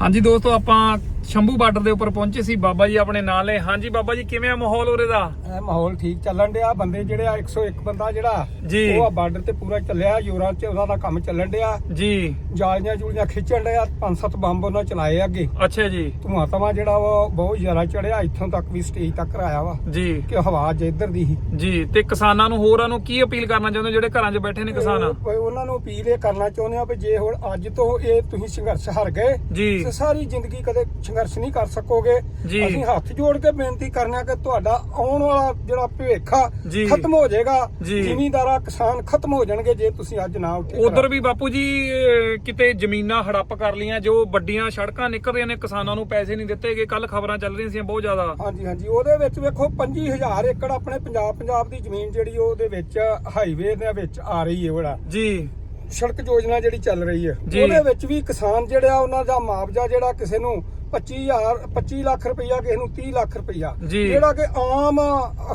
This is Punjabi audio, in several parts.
ਹਾਂਜੀ ਦੋਸਤੋ, ਆਪਾਂ ਸ਼ੰਭੂ ਬਾਰਡਰ ਦੇ ਉੱਪਰ ਪਹੁੰਚੇ ਸੀ। ਬਾਬਾ ਜੀ ਆਪਣੇ ਨਾਲ ਨੇ। ਹਾਂਜੀ, ਬਾਬਾ ਜੀ, ਕਿਵੇਂ ਆ ਮਾਹੌਲ ਉਰੇ ਦਾ? ਇਹ ਮਾਹੌਲ ਠੀਕ ਚੱਲਣ ਡਿਆ ਬੰਦੇ ਜਿਹੜੇ ਆ 101 ਬੰਦਾ ਜਿਹੜਾ ਜੀ। ਉਹ ਆ ਬਾਰਡਰ ਤੇ ਪੂਰਾ ਚੱਲਿਆ ਯੂਰਾਂ 'ਚ ਉਹਦਾ ਦਾ ਕੰਮ ਚੱਲਣ ਡਿਆ। ਜੀ। ਜਾਲੀਆਂ ਜੂਲੀਆਂ ਖਿੱਚਣ ਡਿਆ ਪੰਜ ਸੱਤ ਬੰਬ ਉਹਨਾਂ ਚਲਾਏ ਅੱਗੇ। ਅੱਛਾ ਜੀ। ਧੂਆਂ ਤਵਾ ਜਿਹੜਾ ਵਾ ਬਹੁਤ ਜ਼ਿਆਦਾ ਚੜਿਆ ਇੱਥੋਂ ਤੱਕ ਵੀ ਸਟੇਜ ਤੱਕ ਆਇਆ ਵਾ। ਜੀ। ਕਿ ਹਵਾ ਅੱਜ ਇੱਧਰ ਦੀ ਸੀ। ਜੀ ਤੇ ਕਿਸਾਨਾਂ ਨੂੰ ਹੋਰਾਂ ਨੂੰ ਕੀ ਅਪੀਲ ਕਰਨਾ ਚਾਹੁੰਦੇ ਹੋ ਜਿਹੜੇ ਘਰਾਂ 'ਚ ਬੈਠੇ ਨੇ ਕਿਸਾਨ? ਉਹ- ਉਹਨਾਂ ਨੂੰ ਅਪੀਲ ਇਹ ਕਰਨਾ ਚਾਹੁੰਦੇ ਆ ਵੀ ਜੇ ਹੁਣ ਅੱਜ ਤੋਂ ਇਹ ਤੁਸੀਂ ਸੰਘਰਸ਼ ਹਾਰ ਗਏ ਜੀ। ਤੇ ਸਾਰੀ ਜ਼ਿੰਦਗੀ ਕਦੇ ਸੰਘਰਸ਼ ਨਹੀਂ ਕਰ ਸਕੋਗੇ। ਜੀ। ਅਸੀਂ ਹੱਥ ਜੋੜ ਕੇ ਬੇਨਤੀ ਕਰਨੇ ਕਿ ਤੁਹਾਡਾ ਆਉਣ ਵਾਲਾ ਜਿਹੜਾ ਭਵਿੱਖ ਆ ਜੀ। ਖਤਮ ਹੋ ਜਾਏਗਾ। ਜੀ। ਜ਼ਿਮੀਂਦਾਰਾ ਕਿਸਾਨ ਖਤਮ ਹੋ ਜਾਣਗੇ ਜੇ ਤੁਸੀਂ ਅੱਜ ਨਾ ਉੱਠੇ ਉਧਰ ਵੀ ਬਾਪੂ ਜੀ ਅਹ, ਕਿਤੇ ਜ਼ਮੀਨਾਂ ਹੜੱਪ ਕਰ ਲੀਆਂ ਜੋ ਵੱਡੀਆਂ ਸੜਕਾਂ ਨਿਕਲ ਰਹੀਆਂ ਨੇ ਕਿਸਾਨਾਂ ਨੂੰ ਪੈਸੇ ਨਹੀਂ ਦਿੱਤੇਗੇ ਕੱਲ ਖਬਰਾਂ ਚੱਲ ਰਹੀਆਂ ਸੀ ਬਹੁਤ ਜ਼ਿਆਦਾ। ਹਾਂਜੀ ਹਾਂਜੀ। ਉਹਦੇ ਵਿੱਚ ਵੇਖੋ 25000 ਏਕੜ ਆਪਣੇ ਪੰਜਾਬ ਪੰਜਾਬ ਦੀ ਜ਼ਮੀਨ ਜਿਹੜੀ ਉਹਦੇ ਵਿੱਚ ਹਾਈਵੇ ਦੇ ਵਿੱਚ ਆ ਰਹੀ ਹੈ ਉਹੜਾ ਜੀ। ਸੜਕ ਯੋਜਨਾ ਜਿਹੜੀ ਚੱਲ ਰਹੀ ਹੈ। ਜੀ। ਉਹਦੇ ਵਿੱਚ ਵੀ ਕਿਸਾਨ ਜਿਹੜਾ ਉਹਨਾਂ ਦਾ ਮੁਆਵਜ਼ਾ ਜਿਹੜਾ ਕਿਸੇ ਨੂੰ 25000 25 ਲੱਖ ਰੁਪਈਆ ਕਿਸੇ ਨੂੰ 30 ਲੱਖ ਰੁਪਈਆ ਜੀ। ਜਿਹੜਾ ਕਿ ਆਮ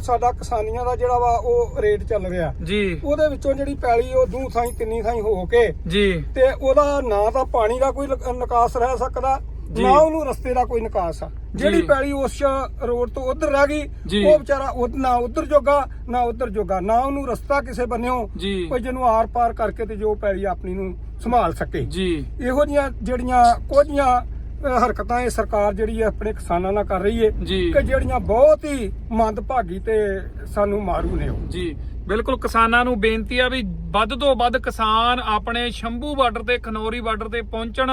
ਸਾਡਾ ਕਿਸਾਨੀਆਂ ਦਾ ਜਿਹੜਾ ਵਾ ਉਹ ਰੇਟ ਚੱਲ ਰਿਹਾ ਜੀ ਉਹਦੇ ਵਿੱਚੋਂ ਜਿਹੜੀ ਪੈਲੀ ਉਹ ਦੂ ਥਾਈ ਤਿੰਨੀ ਥਾਈ ਹੋ ਕੇ ਜੀ ਤੇ ਉਹਦਾ ਨਾ ਤਾਂ ਪਾਣੀ ਦਾ ਕੋਈ ਨਿਕਾਸ ਰਹਿ ਸਕਦਾ ਜੀ। ਨਾ ਉਹਨੂੰ ਰਸਤੇ ਦਾ ਕੋਈ ਨਿਕਾਸ ਆ ਜਿਹੜੀ ਜੀ। ਪੈਲੀ ਉਸ ਰੋਡ ਤੋਂ ਉਧਰ ਰਹਿ ਜੀ। ਗਈ ਉਹ ਵਿਚਾਰਾ ਉਧ- ਨਾ ਉਧਰ ਜੋਗਾ ਨਾ ਉਧਰ ਜੋਗਾ ਨਾ ਉਹਨੂੰ ਰਸਤਾ ਕਿਸੇ ਬੰਨਿਓ ਜੀ। ਕੋਈ ਜਿਹਨੂੰ ਆਰ ਪਾਰ ਕਰਕੇ ਤੇ ਜੋ ਪੈਲੀ ਆਪਣੀ ਨੂੰ ਸੰਭਾਲ ਸਕੇ ਜੀ ਇਹੋ ਜੀਆਂ ਜਿਹੜੀਆਂ ਕੁਝੀਆਂ ਹਰਕਤਾਂ ਇਹ ਸਰਕਾਰ ਜਿਹੜੀ ਹੈ ਆਪਣੇ ਕਿਸਾਨਾਂ ਨਾਲ ਕਰ ਰਹੀ ਹੈ। ਕਿ ਜਿਹੜੀਆਂ ਬਹੁਤ ਹੀ ਮੰਦਭਾਗੀ ਤੇ ਸਾਨੂੰ ਮਾਰੂ ਨੇ ਉਹ। ਜੀ ਬਿਲਕੁਲ ਕਿਸਾਨਾਂ ਨੂੰ ਬੇਨਤੀ ਆ ਵੀ ਵੱਧ ਤੋਂ ਵੱਧ ਕਿਸਾਨ ਆਪਣੇ ਸ਼ੰਭੂ ਬਾਰਡਰ ਤੇ ਖਨੌਰੀ ਬਾਰਡਰ ਤੇ ਪਹੁੰਚਣ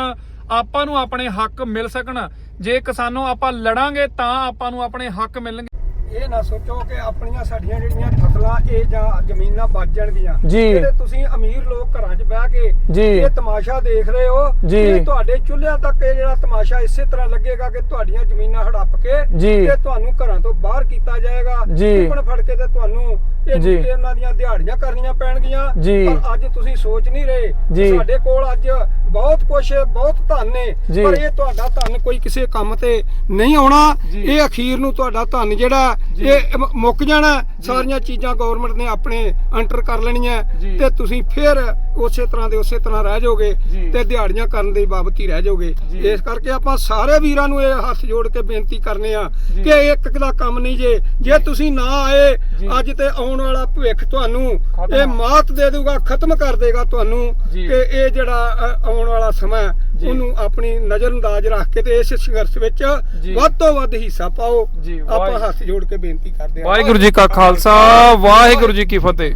ਆਪਾਂ ਨੂੰ ਆਪਣੇ ਹੱਕ ਮਿਲ ਸਕਣ। ਜੇ ਕਿਸਾਨੋਂ ਆਪਾਂ ਲੜਾਂਗੇ ਤਾਂ ਆਪਾਂ ਨੂੰ ਆਪਣੇ ਹੱਕ ਮਿਲਣਗੇ। ਇਹ ਨਾ ਸੋਚੋ ਕਿ ਆਪਣੀਆਂ ਸਾਡੀਆਂ ਜਿਹੜੀਆਂ ਫਸਲਾਂ ਇਹ ਜਾਂ ਜ਼ਮੀਨਾਂ ਬਚ ਜਾਣਗੀਆਂ। ਜਿਹੜੇ ਤੁਸੀਂ ਅਮੀਰ ਲੋਕ ਘਰਾਂ 'ਚ ਬਹਿ ਕੇ। ਇਹ ਤਮਾਸ਼ਾ ਦੇਖ ਰਹੇ ਹੋ। ਇਹ ਤੁਹਾਡੇ ਚੁੱਲ੍ਹਿਆਂ ਤੱਕ ਇਹ ਜਿਹੜਾ ਤਮਾਸ਼ਾ ਇਸੇ ਤਰ੍ਹਾਂ ਲੱਗੇਗਾ ਕਿ ਤੁਹਾਡੀਆਂ ਜ਼ਮੀਨਾਂ ਹੜੱਪ ਕੇ। ਤੇ ਤੁਹਾਨੂੰ ਘਰਾਂ ਤੋਂ ਬਾਹਰ ਕੀਤਾ ਜਾਏਗਾ। ਟਿੱਪਣ ਫੜ ਕੇ ਤੇ ਤੁਹਾਨੂੰ ਇਹ ਜੀ। ਇਹ ਉਹਨਾਂ ਦੀਆਂ ਦਿਹਾੜੀਆਂ ਕਰਨੀਆਂ ਪੈਣਗੀਆਂ ਜੀ। ਪਰ ਅੱਜ ਤੁਸੀਂ ਸੋਚ ਨਹੀਂ ਰਹੇ ਜੀ। ਸਾਡੇ ਕੋਲ ਅੱਜ ਬਹੁਤ ਕੁਝ ਬਹੁਤ ਧਨ ਨੇ ਜੀ। ਪਰ ਇਹ ਤੁਹਾਡਾ ਧਨ ਕੋਈ ਕਿਸੇ ਕੰਮ ਤੇ ਨਹੀਂ ਆਉਣਾ ਜੀ। ਇਹ ਅਖੀਰ ਨੂੰ ਤੁਹਾਡਾ ਧਨ ਜਿਹੜਾ ਜੀ। ਇਹ ਮ- ਮੁੱਕ ਜਾਣਾ ਸਾਰੀਆਂ ਚੀਜ਼ਾਂ ਗਵਰਨਮੈਂਟ ਨੇ ਆਪਣੇ ਅੰਟਰ ਕਰ ਲੈਣੀਆਂ। ਤੇ ਤੁਸੀਂ ਫਿਰ ਉਸੇ ਤਰ੍ਹਾਂ ਦੇ ਉਸੇ ਤਰ੍ਹਾਂ ਰਹਿ ਜਾਓਗੇ। ਤੇ ਦਿਹਾੜੀਆਂ ਕਰਨ ਦੀ ਬਾਬਤ ਹੀ ਰਹਿ ਜਾਓਗੇ। ਇਸ ਕਰਕੇ ਆਪਾਂ ਸਾਰੇ ਵੀਰਾਂ ਨੂੰ ਇਹ ਹੱਥ ਜੋੜ ਕੇ ਬੇਨਤੀ ਕਰਨੇ ਆ। ਕਿ ਇੱਕ ਦਾ ਕੰਮ ਨਹੀਂ ਜੇ ਜੇ ਤੁਸੀਂ ਨਾ ਆਏ। ਅੱਜ ਤੇ ਆਉਣ ਵਾਲਾ ਭਵਿੱਖ ਤੁਹਾਨੂੰ। ਇਹ ਮਾਤ ਦੇ ਦੂਗਾ ਖਤਮ ਕਰ ਦੇਗਾ ਤੁਹਾਨੂੰ। ਕਿ ਇਹ ਜਿਹੜਾ ਆਉਣ ਵਾਲਾ ਸਮਾਂ। ਉਹਨੂੰ ਆਪਣੀ ਨਜ਼ਰਅੰਦਾਜ਼ ਰੱਖ ਕੇ ਤੇ ਇਸ ਸੰਘਰਸ਼ ਵਿੱਚ। ਵੱਧ ਤੋਂ ਵੱਧ ਹਿੱਸਾ ਪਾਓ। ਆਪਾਂ ਹੱਥ ਜੋੜ ਕੇ ਬੇਨਤੀ ਕਰਦੇ ਹਾਂ। ਵਾਹਿਗੁਰੂ ਜੀ ਕਾ ਖਾਲਸਾ ਵਾਹਿਗੁਰੂ ਜੀ ਕੀ ਫਤਿਹ।